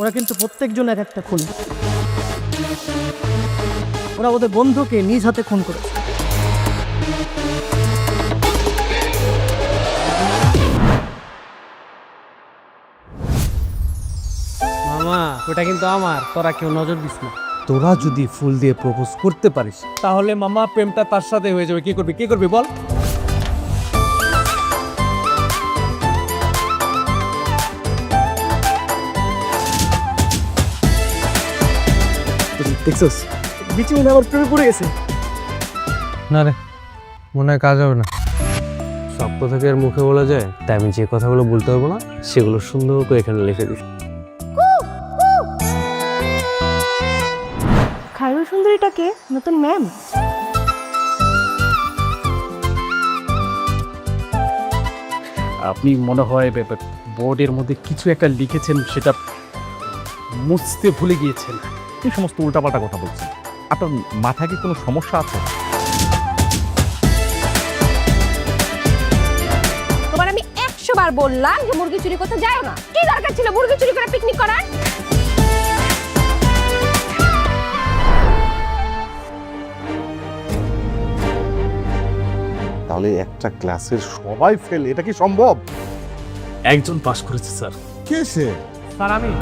ওরা কিন্তু প্রত্যেকজন এক একটা খুন। ওরা ওদের বন্ধুকে নিজ হাতে খুন করেছে। মামা ওটা কিন্তু আমার। তোরা কেউ নজর দিস না। তোরা যদি ফুল দিয়ে প্রপোজ করতে পারিস তাহলে মামা প্রেমটা তার সাথে হয়ে যাবে। কি করবি? কি করবি বল? দেখছস? বিচি মনে আমার প্রেমে পড়ে গেছে। না রে মনে হয় কাজ হবে না। সব কথা কি আর মুখে বলা যায় তাই আমি যে কথাগুলো বলতে পারব না সেগুলো সুন্দর করে এখানে লিখে দিস। খায়রুল সুন্দরীটাকে নতুন ম্যাম? আপনি মনে হয় বে- বে- বোর্ডের মধ্যে কিছু একটা লিখেছেন সেটা মুছতে ভুলে গিয়েছেন। এই সমস্ত উল্টাপাল্টা কথা বলছেন। আপনার মাথায় কি কোনো সমস্যা আছে? তোমার আমি একশো বার বললাম যে মুরগি চুরি করতে যাও না। কি দরকার ছিল মুরগি চুরি করে পিকনিক করার? তাহলে একটা ক্লাসের সবাই ফেল এটা কি সম্ভব? একজন পাশ করেছে স্যার। কে সে? স্যার আমি।